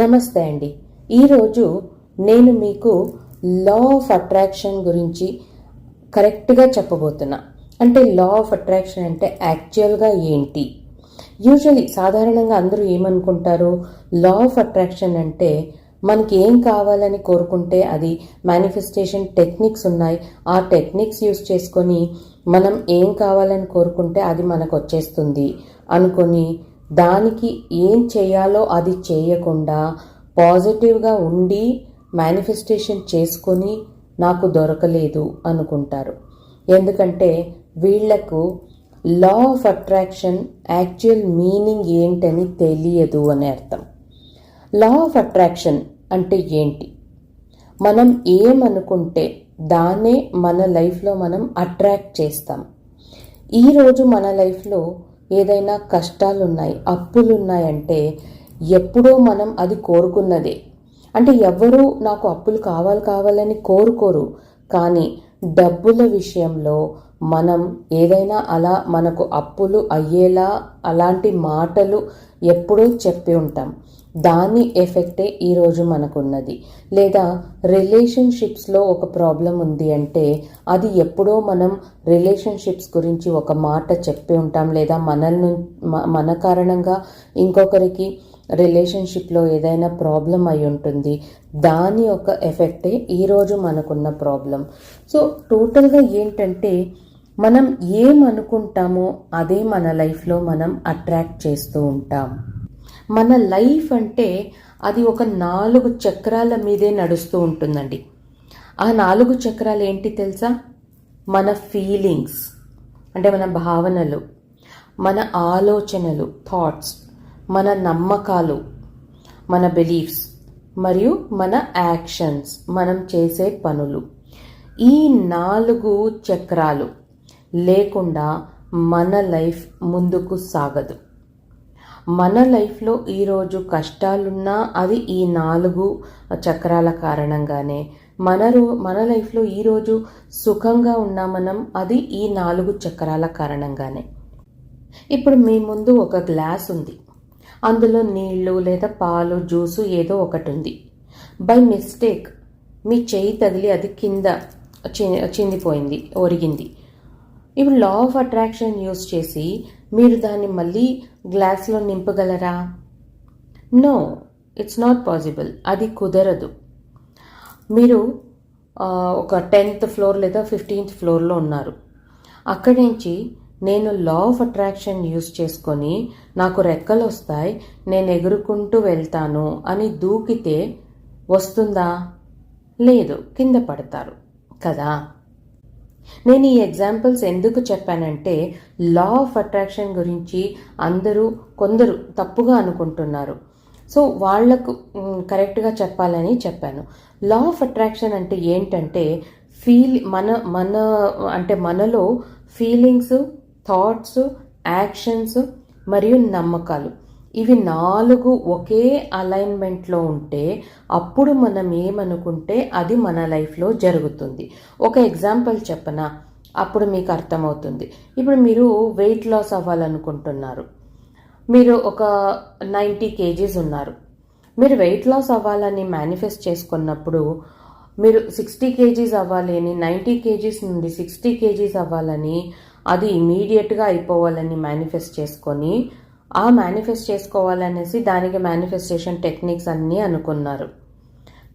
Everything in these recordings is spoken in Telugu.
నమస్తే అండి. ఈరోజు నేను మీకు లా ఆఫ్ అట్రాక్షన్ గురించి కరెక్ట్గా చెప్పబోతున్నా. అంటే లా ఆఫ్ అట్రాక్షన్ అంటే యాక్చువల్గా ఏంటి? యూజువలీ సాధారణంగా అందరూ ఏమనుకుంటారు? లా ఆఫ్ అట్రాక్షన్ అంటే మనకి ఏం కావాలని కోరుకుంటే అది మేనిఫెస్టేషన్ టెక్నిక్స్ ఉన్నాయి. ఆ టెక్నిక్స్ యూస్ చేసుకొని మనం ఏం కావాలని కోరుకుంటే అది మనకు వచ్చేస్తుంది అనుకొని దానికి ఏం చేయాలో అది చేయకుండా పాజిటివ్గా ఉండి మేనిఫెస్టేషన్ చేసుకొని నాకు దొరకలేదు అనుకుంటారు. ఎందుకంటే వీళ్ళకు law of attraction actual meaning ఏంటని తెలియదు అని అర్థం. లా ఆఫ్ అట్రాక్షన్ అంటే ఏంటి? మనం ఏమనుకుంటే దాన్నే మన లైఫ్లో మనం అట్రాక్ట్ చేస్తాం. ఈరోజు మన లైఫ్లో ఏదైనా కష్టాలు ఉన్నాయి ఎప్పుడో మనం అది కోరుకున్నదే. అంటే ఎవ్వరూ నాకు అప్పులు కావాలి కావాలని కోరుకోరు. కానీ డబ్బుల విషయంలో మనం ఏదైనా అలా మనకు అప్పులు అయ్యేలా అలాంటి మాటలు ఎప్పుడూ చెప్పి ఉంటాం. దాని ఎఫెక్టే ఈరోజు మనకున్నది. లేదా రిలేషన్షిప్స్లో ఒక ప్రాబ్లం ఉంది అంటే అది ఎప్పుడో మనం రిలేషన్షిప్స్ గురించి ఒక మాట చెప్పి ఉంటాం. లేదా మనల్ని మన కారణంగా ఇంకొకరికి రిలేషన్షిప్లో ఏదైనా ప్రాబ్లం అయి ఉంటుంది. దాని యొక్క ఎఫెక్టే ఈరోజు మనకున్న ప్రాబ్లం. సో టోటల్గా ఏంటంటే మనం ఏమనుకుంటామో అదే మన లైఫ్లో మనం అట్రాక్ట్ చేస్తూ ఉంటాం. మన లైఫ్ అంటే అది ఒక నాలుగు చక్రాల మీదే నడుస్తూ ఉంటుందండి. ఆ నాలుగు చక్రాలు ఏంటి తెలుసా? మన ఫీలింగ్స్ అంటే మన భావనలు మన ఆలోచనలు థాట్స్ మన నమ్మకాలు మన బిలీఫ్స్ మరియు మన యాక్షన్స్ మనం చేసే పనులు. ఈ నాలుగు చక్రాలు లేకుండా మన లైఫ్ ముందుకు సాగదు. మన లైఫ్లో ఈరోజు కష్టాలున్నా అది ఈ నాలుగు చక్రాల కారణంగానే. మన రో మన లైఫ్లో ఈరోజు సుఖంగా ఉన్నా మనం అది ఈ నాలుగు చక్రాల కారణంగానే. ఇప్పుడు మీ ముందు ఒక గ్లాస్ ఉంది. అందులో నీళ్ళు లేదా పాలు జ్యూసు ఏదో ఒకటి ఉంది బై మిస్టేక్ మీ చేయి తగిలి అది కింద చిందిపోయింది ఒరిగింది. ఇప్పుడు లా ఆఫ్ అట్రాక్షన్ యూస్ చేసి మీరు దాన్ని మళ్ళీ గ్లాస్లో నింపగలరా? నో ఇట్స్ నాట్ పాసిబుల్ అది కుదరదు. మీరు ఒక టెన్త్ ఫ్లోర్ లేదా ఫిఫ్టీన్త్ ఫ్లోర్లో ఉన్నారు. అక్కడి నుంచి నేను లా ఆఫ్ అట్రాక్షన్ యూస్ చేసుకొని నాకు రెక్కలు వస్తాయి నేను ఎగురుకుంటూ వెళ్తాను అని దూకితే వస్తుందా? లేదు కింద పడతారు. కదా? నేను ఈ ఎగ్జాంపుల్స్ ఎందుకు చెప్పానంటే లా ఆఫ్ అట్రాక్షన్ గురించి అందరూ కొందరు తప్పుగా అనుకుంటున్నారు. సో వాళ్ళకు కరెక్ట్గా చెప్పాలని చెప్పాను. లా ఆఫ్ అట్రాక్షన్ అంటే ఏంటంటే ఫీల్ మన మన అంటే మనలో ఫీలింగ్స్ థాట్స్ యాక్షన్స్ మరియు నమ్మకాలు. ఇవి నాలుగు ఒకే అలైన్మెంట్లో ఉంటే అప్పుడు మనం ఏమనుకుంటే అది మన లైఫ్లో జరుగుతుంది. ఒక ఎగ్జాంపుల్ చెప్పనా? అప్పుడు మీకు అర్థమవుతుంది. ఇప్పుడు మీరు వెయిట్ లాస్ అవ్వాలనుకుంటున్నారు. మీరు ఒక నైంటీ కేజీస్ ఉన్నారు. మీరు వెయిట్ లాస్ అవ్వాలని మేనిఫెస్ట్ చేసుకున్నప్పుడు మీరు సిక్స్టీ కేజీస్ అవ్వాలి అని నైంటీ కేజీస్ నుండి సిక్స్టీ కేజీస్ అవ్వాలని అది ఇమీడియట్గా అయిపోవాలని మేనిఫెస్ట్ చేసుకొని ఆ మేనిఫెస్ట్ చేసుకోవాలనేసి దానికి మేనిఫెస్టేషన్ టెక్నిక్స్ అన్నీ అనుకున్నారు.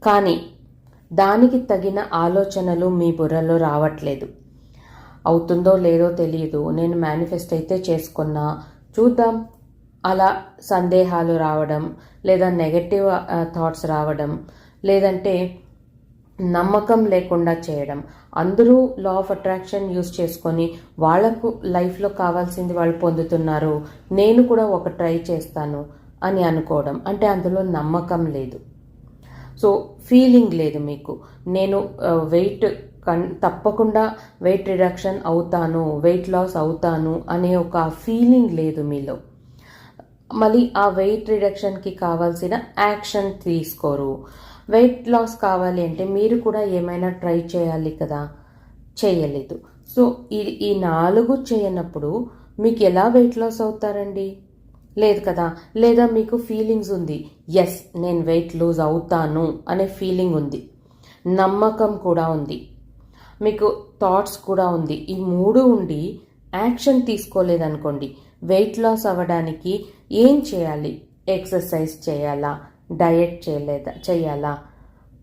కానీ దానికి తగిన ఆలోచనలు మీ బుర్రలో రావట్లేదు. అవుతుందో లేదో తెలియదు నేను మేనిఫెస్ట్ అయితే చేసుకున్నా. చూద్దాం. అలా సందేహాలు రావడం లేదా నెగటివ్ థాట్స్ uh, రావడం లేదంటే నమ్మకం లేకుండా చేయడం. అందరూ లా ఆఫ్ అట్రాక్షన్ యూస్ చేసుకొని వాళ్ళకు లైఫ్లో కావాల్సింది వాళ్ళు పొందుతున్నారు. నేను కూడా ఒక ట్రై చేస్తాను అని అనుకోవడం. అంటే అందులో నమ్మకం లేదు. సో ఫీలింగ్ లేదు మీకు. నేను uh, వెయిట్ కన్ తప్పకుండా వెయిట్ రిడక్షన్ అవుతాను వెయిట్ లాస్ అవుతాను అనే ఒక ఫీలింగ్ లేదు మీలో. మళ్ళీ ఆ వెయిట్ రిడక్షన్కి కావాల్సిన యాక్షన్ తీసుకోరు. వెయిట్ లాస్ కావాలి అంటే మీరు కూడా ఏమైనా ట్రై చేయాలి కదా? చేయలేదు. సో ఈ ఈ నాలుగు చేయనప్పుడు మీకు ఎలా వెయిట్ లాస్ అవుతారండి? లేదు కదా? లేదా మీకు ఫీలింగ్స్ ఉంది. ఎస్ నేను వెయిట్ లూజ్ అవుతాను అనే ఫీలింగ్ ఉంది. నమ్మకం కూడా ఉంది. మీకు థాట్స్ కూడా ఉంది. ఈ మూడు ఉండి యాక్షన్ తీసుకోలేదనుకోండి వెయిట్ లాస్ అవ్వడానికి ఏం చేయాలి? ఎక్సర్సైజ్ చేయాలా? డయట్ చేయలేదా చేయాలా?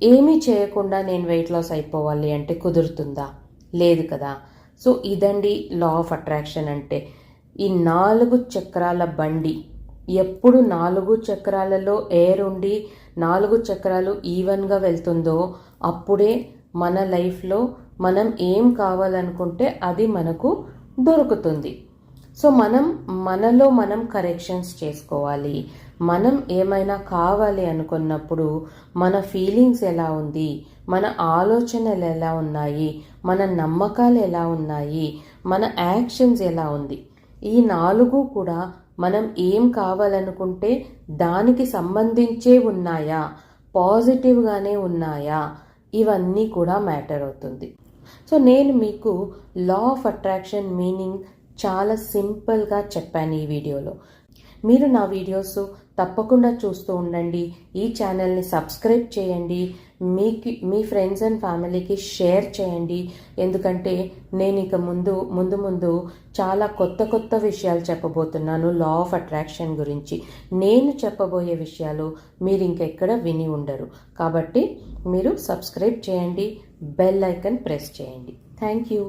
ఏమీ చేయకుండా నేను వెయిట్ లాస్ అయిపోవాలి అంటే కుదురుతుందా? లేదు కదా. సో ఇదండి లా ఆఫ్ అట్రాక్షన్ అంటే ఈ నాలుగు చక్రాల బండి. ఎప్పుడు నాలుగు చక్రాలలో ఎయిర్ ఉండి నాలుగు చక్రాలు ఈవెన్గా వెళ్తుందో అప్పుడే మన లైఫ్లో మనం ఏం కావాలనుకుంటే అది మనకు దొరుకుతుంది. సో మనం మనలో మనం కరెక్షన్స్ చేసుకోవాలి. మనం ఏమైనా కావాలి అనుకున్నప్పుడు మన ఫీలింగ్స్ ఎలా ఉంది? మన ఆలోచనలు ఎలా ఉన్నాయి? మన నమ్మకాలు ఎలా ఉన్నాయి? మన యాక్షన్స్ ఎలా ఉంది? ఈ నాలుగు కూడా మనం ఏం కావాలనుకుంటే దానికి సంబంధించే ఉన్నాయా? పాజిటివ్గానే ఉన్నాయా? ఇవన్నీ కూడా మ్యాటర్ అవుతుంది. సో నేను మీకు లా ఆఫ్ అట్రాక్షన్ మీనింగ్ చాలా సింపుల్గా చెప్పాను ఈ వీడియోలో. మీరు నా వీడియోస్ తప్పకుండా చూస్తూ ఉండండి. ఈ ఛానల్ని సబ్స్క్రైబ్ చేయండి. మీకు మీ ఫ్రెండ్స్ అండ్ ఫ్యామిలీకి షేర్ చేయండి. ఎందుకంటే నేను ఇక ముందు ముందు ముందు చాలా కొత్త కొత్త విషయాలు చెప్పబోతున్నాను. లా ఆఫ్ అట్రాక్షన్ గురించి. నేను చెప్పబోయే విషయాలు మీరు ఇంకెక్కడ విని ఉండరు. కాబట్టి మీరు సబ్స్క్రైబ్ చేయండి. బెల్ ఐకన్ ప్రెస్ చేయండి. Thank you.